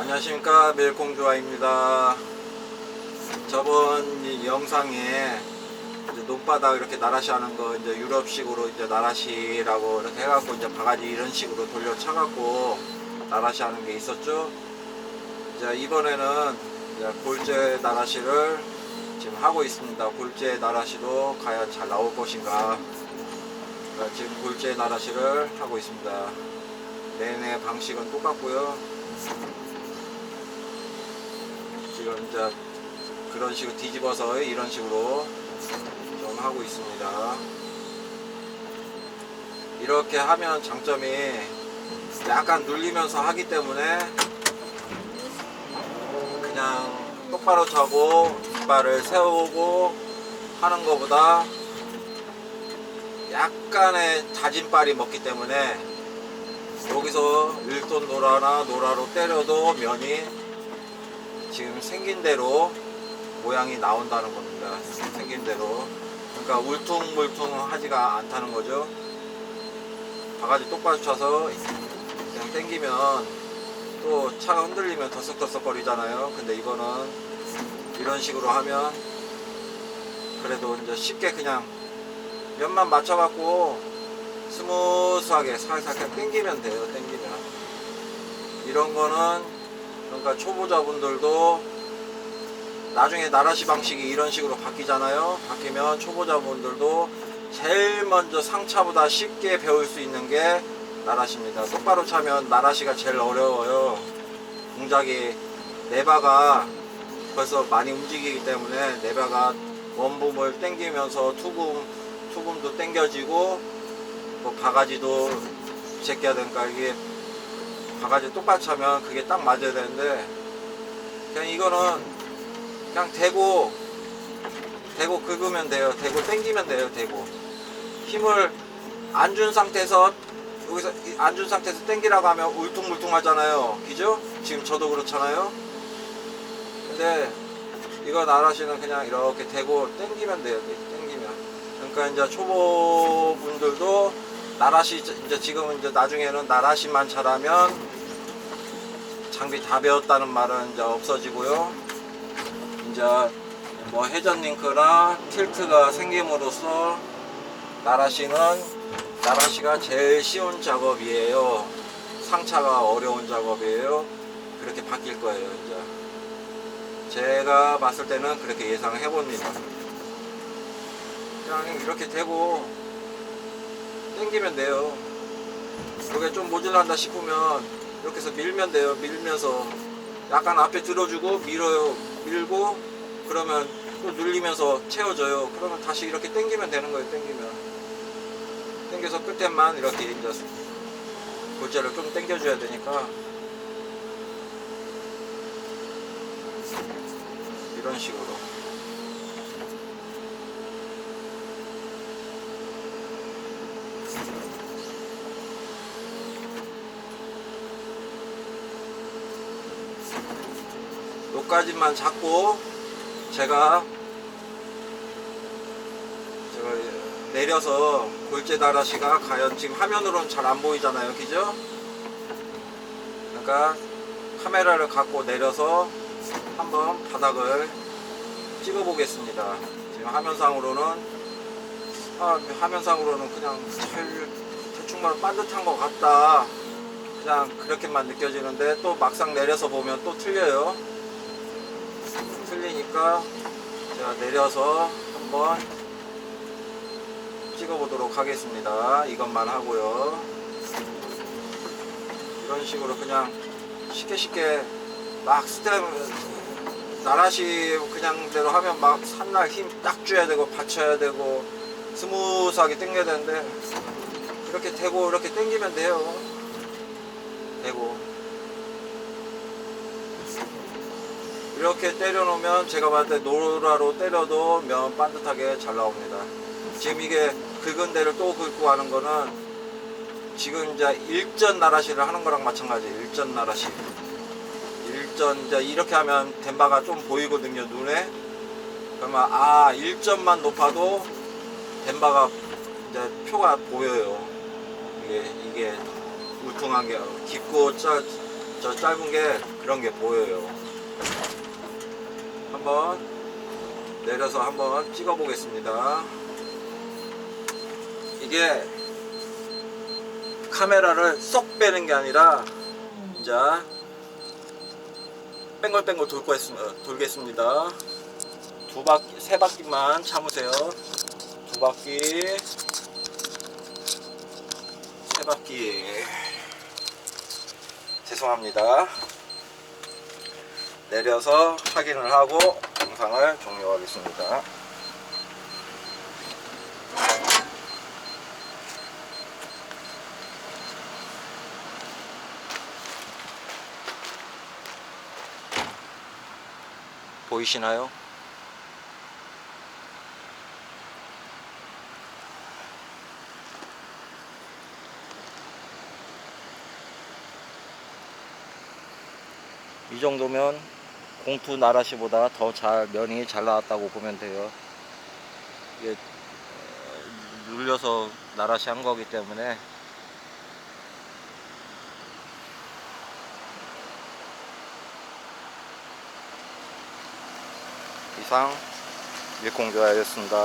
안녕하십니까. 멜콩조아입니다. 저번 이 영상에 이제 논바닥 이렇게 나라시 하는 거 이제 유럽식으로 이제 나라시라고 이렇게 해갖고 이제 바가지 이런 식으로 돌려 차갖고 나라시 하는 게 있었죠. 이제 이번에는 이제 골재 나라시를 지금 하고 있습니다. 골재 나라시도 과연 잘 나올 것인가. 지금 골재 나라시를 하고 있습니다. 내내 방식은 똑같고요 지금 이제 그런 식으로 뒤집어서 이런 식으로 좀 하고 있습니다. 이렇게 하면 장점이 약간 눌리면서 하기 때문에 그냥 똑바로 차고 깃발을 세우고 하는 것보다 약간의 자진발이 먹기 때문에 여기서 1톤 노라나 노라로 때려도 면이 지금 생긴 대로 모양이 나온다는 겁니다. 생긴 대로. 그러니까 울퉁불퉁 하지가 않다는 거죠. 바가지 똑바로 쳐서 그냥 당기면 또 차가 흔들리면 덜썩덜썩 거리잖아요. 근데 이거는 이런 식으로 하면 그래도 이제 쉽게 그냥 면만 맞춰갖고 스무스하게 살살 당기면 돼요. 당기면. 이런 거는 그러니까 초보자분들도 나중에 나라시 방식이 이런 식으로 바뀌잖아요. 바뀌면 초보자분들도 제일 먼저 상차보다 쉽게 배울 수 있는 게 나라시입니다. 똑바로 차면 나라시가 제일 어려워요. 동작이 네바가 벌써 많이 움직이기 때문에 네바가 원붐을 당기면서 투금 투금도 당겨지고 뭐 바가지도 제껴야 되니까 이게 바가지 똑바로 차면 그게 딱 맞아야 되는데 그냥 이거는 그냥 대고 대고 긁으면 돼요. 대고 당기면 돼요 대고. 힘을 안 준 상태에서 여기서 안 준 상태에서 당기라고 하면 울퉁불퉁 하잖아요. 그죠? 지금 저도 그렇잖아요. 근데 이거 나라시는 그냥 이렇게 대고 당기면 돼요. 당기면. 그러니까 이제 초보분들도 나라시 이제 지금은 이제 나중에는 나라시만 잘하면 장비 다 배웠다는 말은 이제 없어지고요. 이제 뭐 회전 링크나 틸트가 생김으로써 나라시는 나라시가 제일 쉬운 작업이에요. 상차가 어려운 작업이에요. 그렇게 바뀔 거예요, 이제. 제가 봤을 때는 그렇게 예상해 봅니다. 그냥 이렇게 되고 당기면 돼요. 그게 좀 모질란다 싶으면 이렇게 해서 밀면 돼요. 밀면서 약간 앞에 들어주고 밀어요. 밀고 그러면 또 눌리면서 채워져요. 그러면 다시 이렇게 당기면 되는 거예요. 당기면 당겨서 끝에만 이렇게 이제 골재를 좀 당겨줘야 되니까 이런 식으로. 요까지만 잡고 제가 제가 내려서 골재 다라시가 과연 지금 화면으로는 잘 안 보이잖아요. 그죠? 그러니까 카메라를 갖고 내려서 한번 바닥을 찍어 보겠습니다. 지금 화면상으로는 아, 화면상으로는 그냥 잘 대충 말로 반듯한 것 같다. 그냥 그렇게만 느껴지는데 또 막상 내려서 보면 또 틀려요 틀리니까 제가 내려서 한번 찍어 보도록 하겠습니다. 이것만 하고요. 이런 식으로 그냥 쉽게 쉽게 막 스텝 나라시 그냥 대로 하면 막 산날 힘 딱 줘야 되고 받쳐야 되고 스무스하게 당겨야 되는데 이렇게 대고 이렇게 당기면 돼요. 대고 이렇게 때려 놓으면 제가 봤을 때 노라로 때려도 면 반듯하게 잘 나옵니다. 지금 이게 긁은 데를 또 긁고 하는 거는 지금 이제 일전 나라시를 하는 거랑 마찬가지예요. 일전 나라시. 일전 이제 이렇게 하면 덴바가 좀 보이거든요 눈에. 그러면 아 일점만 높아도 덴바가 이제 표가 보여요. 이게 이게 울퉁한 게 깊고 짜저 짧은 게 그런 게 보여요. 한번 내려서 한번 찍어 보겠습니다. 이게 카메라를 쏙 빼는 게 아니라 이제 뺑글뺑글 돌고 있, 어, 돌겠습니다. 두 바퀴, 세 바퀴만 참으세요. 두 바퀴, 세 바퀴. 죄송합니다. 내려서 확인을 하고 영상을 종료하겠습니다. 보이시나요? 이 정도면 공투 나라시보다 더 잘 면이 잘 나왔다고 보면 돼요. 이게 어, 눌려서 나라시 한 거기 때문에 이상 일공조였습니다.